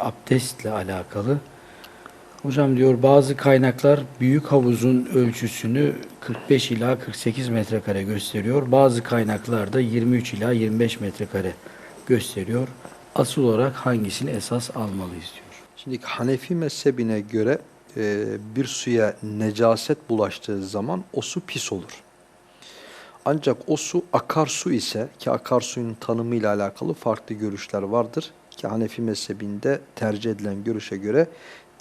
abdestle alakalı. Hocam diyor bazı kaynaklar büyük havuzun ölçüsünü 45 ila 48 metrekare gösteriyor. Bazı kaynaklar da 23 ila 25 metrekare gösteriyor. Asıl olarak hangisini esas almalıyız diyor. Şimdi Hanefi mezhebine göre e, bir suya necaset bulaştığı zaman o su pis olur. Ancak o su akarsu ise ki akarsuyun tanımıyla alakalı farklı görüşler vardır. Ki Hanefi mezhebinde tercih edilen görüşe göre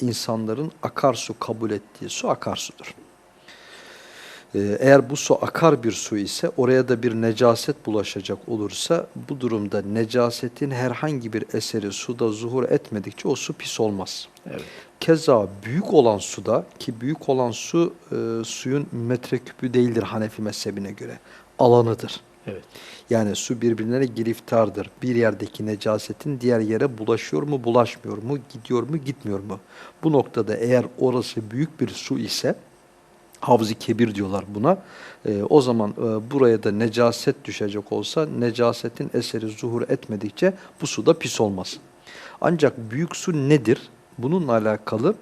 insanların akarsu kabul ettiği su akarsudur. Ee, Eğer bu su akar bir su ise oraya da bir necaset bulaşacak olursa bu durumda necasetin herhangi bir eseri suda zuhur etmedikçe o su pis olmaz. Evet. Keza büyük olan suda ki büyük olan su e, suyun metreküpü değildir Hanefi mezhebine göre. Alanıdır. Evet. Yani su birbirine giriftardır. Bir yerdeki necasetin diğer yere bulaşıyor mu, bulaşmıyor mu, gidiyor mu, gitmiyor mu? Bu noktada eğer orası büyük bir su ise Havz-ı kebir diyorlar buna. E, o zaman e, buraya da necaset düşecek olsa necasetin eseri zuhur etmedikçe bu su da pis olmaz. Ancak büyük su nedir? Bununla alakalı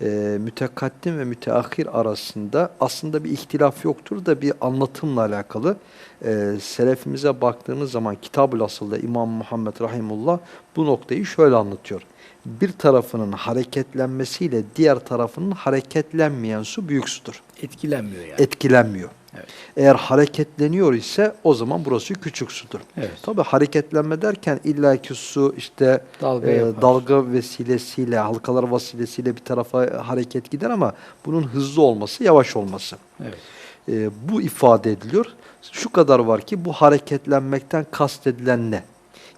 e, mütekaddim ve müteahhir arasında aslında bir ihtilaf yoktur da bir anlatımla alakalı. E, selefimize baktığımız zaman Kitab-ül Asıl'da İmam Muhammed Rahimullah bu noktayı şöyle anlatıyor. Bir tarafının hareketlenmesiyle diğer tarafının hareketlenmeyen su büyük sudur. Etkilenmiyor yani. Etkilenmiyor. Evet. Eğer hareketleniyor ise o zaman burası küçük sudur. Evet. Tabi hareketlenme derken illaki su işte Dalga e, dalga vesilesiyle, halkalar vesilesiyle bir tarafa hareket gider ama bunun hızlı olması, yavaş olması. Evet. E, bu ifade ediliyor. Şu kadar var ki bu hareketlenmekten kastedilen ne?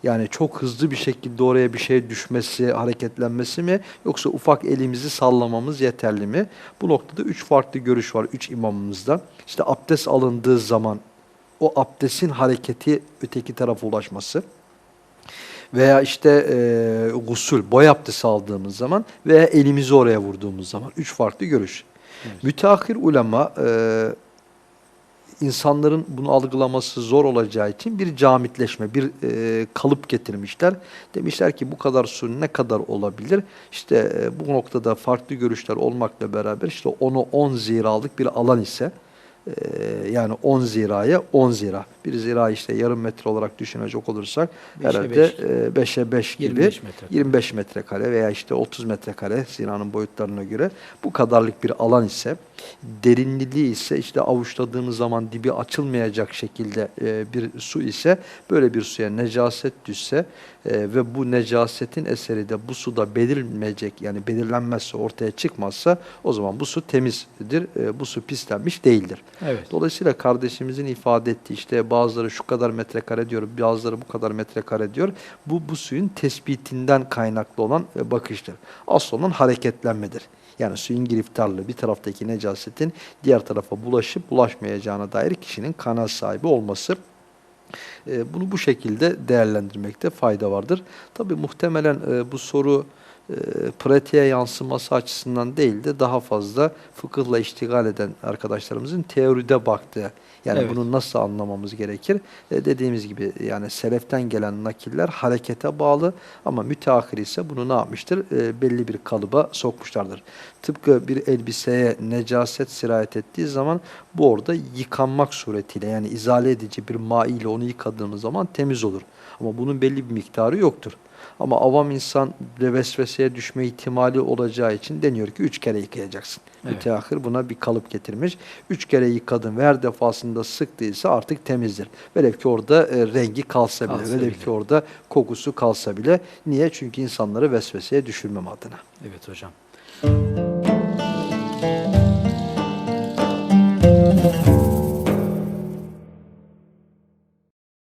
Yani çok hızlı bir şekilde oraya bir şey düşmesi, hareketlenmesi mi yoksa ufak elimizi sallamamız yeterli mi? Bu noktada üç farklı görüş var üç imamımızda. İşte abdest alındığı zaman o abdestin hareketi öteki tarafa ulaşması veya işte e, gusül, boy abdesti aldığımız zaman veya elimizi oraya vurduğumuz zaman üç farklı görüş. Evet. Müteahhir ulema e, insanların bunu algılaması zor olacağı için bir camitleşme, bir e, kalıp getirmişler. Demişler ki bu kadar su ne kadar olabilir? İşte e, bu noktada farklı görüşler olmakla beraber işte onu 10 ziralık bir alan ise e, yani 10 ziraya 10 zira. Bir zira işte yarım metre olarak düşünecek olursak Beşe herhalde beş. e, 5'e 5 gibi 25 metrekare. 25 metrekare veya işte 30 metrekare zinanın boyutlarına göre bu kadarlık bir alan ise derinliği ise işte avuçladığımız zaman dibi açılmayacak şekilde e, bir su ise böyle bir suya necaset düşse e, ve bu necasetin eseri de bu suda belirlenmeyecek yani belirlenmezse ortaya çıkmazsa o zaman bu su temizdir. E, bu su pislenmiş değildir. Evet. Dolayısıyla kardeşimizin ifade ettiği işte bazıları şu kadar metrekare diyor, bazıları bu kadar metrekare diyor. Bu bu suyun tespitinden kaynaklı olan e, bakıştır. Asıl olan hareketlenmedir. Yani suyun giriftarlığı bir taraftaki necasetin diğer tarafa bulaşıp bulaşmayacağına dair kişinin kanaat sahibi olması. E, Bunu bu şekilde değerlendirmekte fayda vardır. Tabi muhtemelen e, bu soru e, pratiğe yansıması açısından değil de daha fazla fıkıhla iştigal eden arkadaşlarımızın teoride baktığı. Yani Evet. bunu nasıl anlamamız gerekir? E, dediğimiz gibi yani seleften gelen nakiller harekete bağlı ama müteahhir ise bunu ne yapmıştır? E, belli bir kalıba sokmuşlardır. Tıpkı bir elbiseye necaset sirayet ettiği zaman bu orada yıkanmak suretiyle yani izale edici bir ma ile onu yıkadığımız zaman temiz olur. Ama bunun belli bir miktarı yoktur. Ama avam insan de vesveseye düşme ihtimali olacağı için deniyor ki üç kere yıkayacaksın. Evet. Müteahhir buna bir kalıp getirmiş. Üç kere yıkadın ve her defasında sıktıysa artık temizdir. Velev ki orada e, rengi kalsa bile, Kalsa velev bile. ki orada kokusu kalsa bile. Niye? Çünkü insanları vesveseye düşürmem adına. Evet hocam.